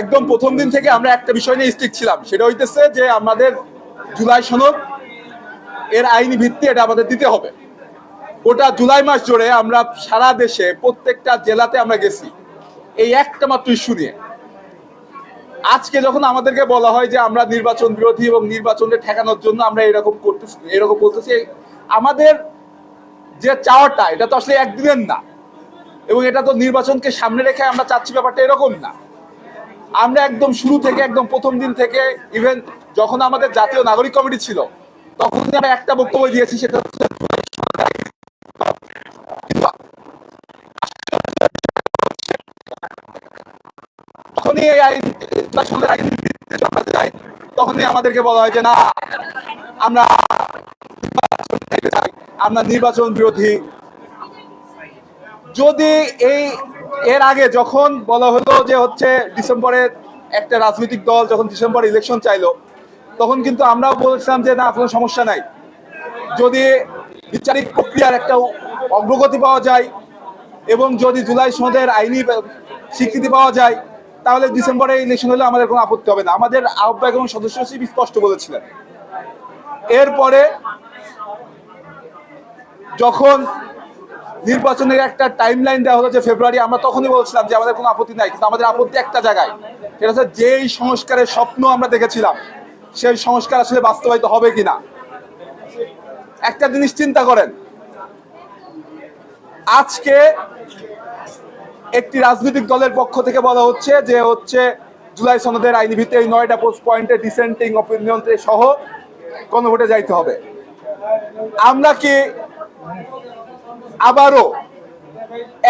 একদম প্রথম দিন থেকে আমরা একটা বিষয় নিয়ে স্টিক ছিলাম। সেটা হইতেছে যে আমাদের জুলাই সনদ, এর আইনি ভিত্তি এটা আমাদের দিতে হবে। গোটা জুলাই মাস জুড়ে আমরা সারা দেশে প্রত্যেকটা জেলাতে আমরা গেছি। এই একটা মাত্র ইস্যু নিয়ে। আজকে যখন আমাদেরকে বলা হয় যে আমরা নির্বাচন বিরোধী এবং নির্বাচনকে ঠেকানোর জন্য আমরা এরকম করতেছি, এরকম বলতেছি, আমাদের যে চাওয়াটা, এটা তো আসলে একদিনের না। এবং এটা তো নির্বাচনকে সামনে রেখে আমরা চাচ্ছি ব্যাপারটা এরকম না। আমরা একদম শুরু থেকে, একদম প্রথম দিন থেকে ইভেন যখন আমাদের জাতীয় নাগরিক কমিটি ছিল তখন আমরা একটা বক্তব্য দিয়েছি, সেটা হচ্ছে তখনই এই আইন তখনই আমাদেরকে বলা হয় যে না, আমরা আমরা নির্বাচন বিরোধী। যদি এই এর আগে যখন বলা হলো যে হচ্ছে ডিসেম্বরে একটা রাজনৈতিক দল যখন ডিসেম্বরে ইলেকশন চাইলো, তখন কিন্তু আমরাও বলেছিলাম যে না, কোনো সমস্যা নাই। যদি বিচারিক প্রক্রিয়ার একটা অগ্রগতি পাওয়া যায় এবং যদি জুলাই সনদের আইনি স্বীকৃতি পাওয়া যায়, তাহলে ডিসেম্বরে ইলেকশন হলে আমাদের কোনো আপত্তি হবে না। আমাদের আহ্বায়ক এবং সদস্য সচিব স্পষ্ট বলেছিলেন। এরপরে যখন নির্বাচনের একটা টাইম লাইন দেওয়া হলো যে ফেব্রুয়ারি আমরা তখনই বলছিলাম যে আমাদের কোনো আপত্তি নাই, কিন্তু আমাদের আপত্তি একটা জায়গায়। সেটা হচ্ছে যেই সংস্কারের স্বপ্ন আমরা দেখেছিলাম, সেই সংস্কার আসলে বাস্তবায়িত হবে কিনা। একটা জিনিস চিন্তা করেন, আজকে একটি রাজনৈতিক দলের পক্ষ থেকে বলা হচ্ছে যে হচ্ছে জুলাই সনদের আইনি ভিত্তিতে এই নয়টা পোস্ট পয়েন্টে ডিসেন্টিং অপিনিয়ন সহ কোনো গণভোটে যাইতে হবে। আমরা কি আবারও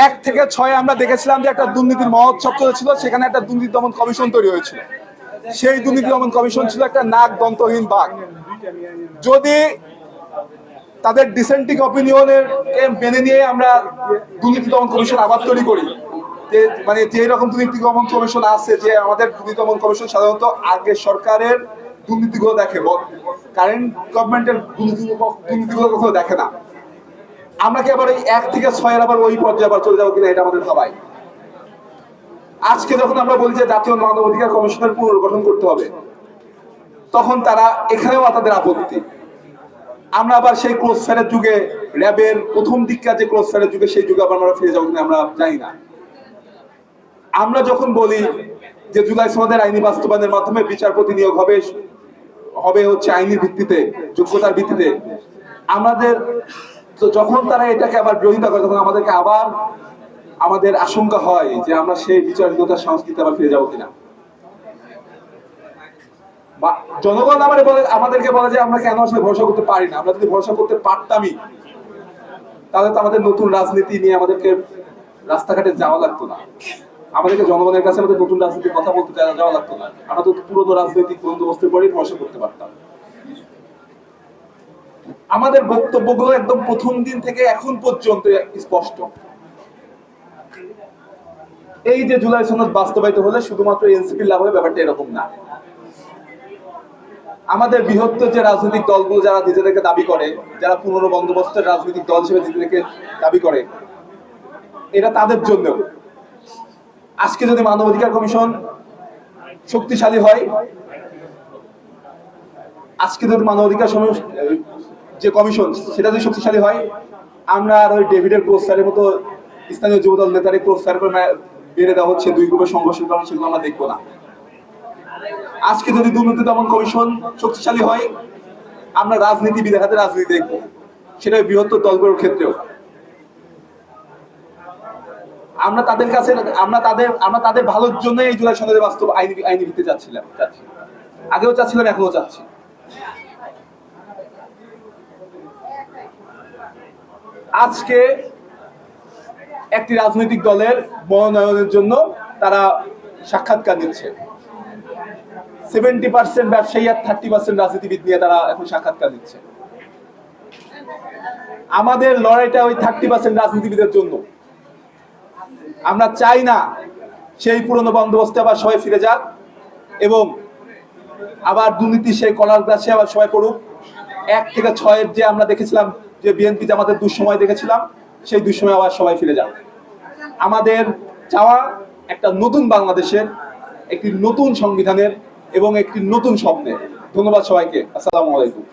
এক থেকে ছয় আমরা দেখেছিলাম যে একটা দুর্নীতির মহোৎসব চলেছিল, সেখানে একটা দুর্নীতি দমন কমিশন তৈরি হয়েছিল। সেই দুর্নীতি দমন কমিশন ছিল একটা নাক দন্তহীন বাঘ। যদি তাদের ডিসেন্টিং অপিনিয়নের মেনে নিয়ে আমরা দুর্নীতি দমন কমিশন আবার তৈরি করি মানে যে রকম দুর্নীতি দমন কমিশন আছে, যে আমাদের দুর্নীতি দমন কমিশন সাধারণত আগে সরকারের দুর্নীতিগুলো দেখে কারেন্ট গভর্নমেন্টের দুর্নীতিগুলো কখনো দেখে না। আমরা কি আবার ওই এক থেকে ছয়ের আবার ওই পর্যায়ে আবার চলে যাব কিনা এটা আমাদের ভাবাই। আজকে যখন আমরা বলি যে জাতীয় মানব অধিকার কমিশনের পুনর্গঠন করতে হবে, তখন তারা এখানেও তাদের আপত্তি। আমরা আবার সেই ক্লোজ ফেয়ারের যুগে র্যাবের প্রথম দিককার যে ক্লোজ ফেয়ারের যুগে, সেই যুগে আবার আমরা ফিরে যাব কিনা আমরা জানি না। আমরা যখন বলি যে জুলাই সমাজের আইনি বাস্তবায়নের মাধ্যমে বিচারপতি নিয়োগ হবে হবে হচ্ছে আইনি ভিত্তিতে, যোগ্যতার ভিত্তিতে, আমাদের তো যখন তারা এটাকে আবার বিরোধিতা করে, তখন আমাদেরকে আবার আমাদের আশঙ্কা হয় যে আমরা সেই বিচারহীনতার সংস্কৃতি আবার ফিরে যাব কিনা। জনগণ আমার বলে, আমাদেরকে বলে যে আমরা কেন আসলে ভরসা করতে পারি না। আমরা যদি ভরসা করতে পারতামই, তাহলে তো আমাদের নতুন রাজনীতি নিয়ে আমাদেরকে রাস্তাঘাটে যাওয়া লাগতো না। আমাদেরকে জনগণের কাছে আমাদের নতুন রাজনীতির কথা বলতে যাওয়া লাগতো না। আমরা তো পুরোনো রাজনৈতিক বন্দোবস্তের পরেই ভরসা করতে পারতাম। আমাদের বক্তব্যগুলো একদম প্রথম দিন থেকে এখন পর্যন্ত স্পষ্ট। এই যে জুলাই সনদ বাস্তবায়িত হলে শুধুমাত্র এনসিপির লাভ হবে ব্যাপারটা এরকম না। আমাদের বৃহত্তর যে রাজনৈতিক দলগুলো যারা নিজেদেরকে দাবি করে, যারা পুরনো বন্দোবস্তের রাজনৈতিক দল হিসেবে নিজেদেরকে দাবি করে এটা তাদের জন্য আজকে যদি মানবাধিকার কমিশন শক্তিশালী হয়, আজকে যদি মানবাধিকার যে কমিশন, সেটা যদি শক্তিশালী হয়, আমরা আর ওই ডেভিডের প্রস্তারের মতো স্থানীয় যুবদল নেতারে প্রস্তার করে বেড়ে দেওয়া হচ্ছে দুই গ্রুপের সংঘর্ষের কারণে, সেগুলো আমরা দেখব না। আজকে যদি দুর্নীতি দমন কমিশন শক্তিশালী হয়, আমরা রাজনীতিবিদের হাতে রাজনীতি দেখব। সেটা বৃহত্তর দলগুলোর ক্ষেত্রেও। আমরা তাদের কাছে, আমরা তাদের আমরা তাদের ভালোর জন্য এই জুলাই সনদের বাস্তব আইনি আইনি ভিত্তিতে চাচ্ছিলাম, চাচ্ছি। আগেও চাচ্ছিলাম এখনও চাচ্ছি। আজকে একটি রাজনৈতিক দলের মনোনয়নের জন্য তারা সাক্ষাৎকার নিচ্ছে। সেভেন্টি পার্সেন্ট ব্যবসায়ী আর থার্টি পার্সেন্ট রাজনীতিবিদ নিয়ে তারা এখন সাক্ষাৎকার দিচ্ছে আমাদের লড়াইটা ওই থার্টি পার্সেন্ট রাজনীতিবিদের জন্য। আমরা চাই না সেই পুরনো বন্দোবস্তে আবার সবাই ফিরে যাক এবং আবার দুর্নীতি, সেই কলার গ্রাসে আবার সবাই করুক এক থেকে ছয়ের যে আমরা দেখেছিলাম যে বিএনপি আমাদের দুঃসময় দেখেছিলাম, সেই দুঃসময় আবার সবাই ফিরে যান। আমাদের চাওয়া একটা নতুন বাংলাদেশের, একটি নতুন সংবিধানের এবং একটি নতুন স্বপ্নের। ধন্যবাদ সবাইকে। আসসালামু আলাইকুম।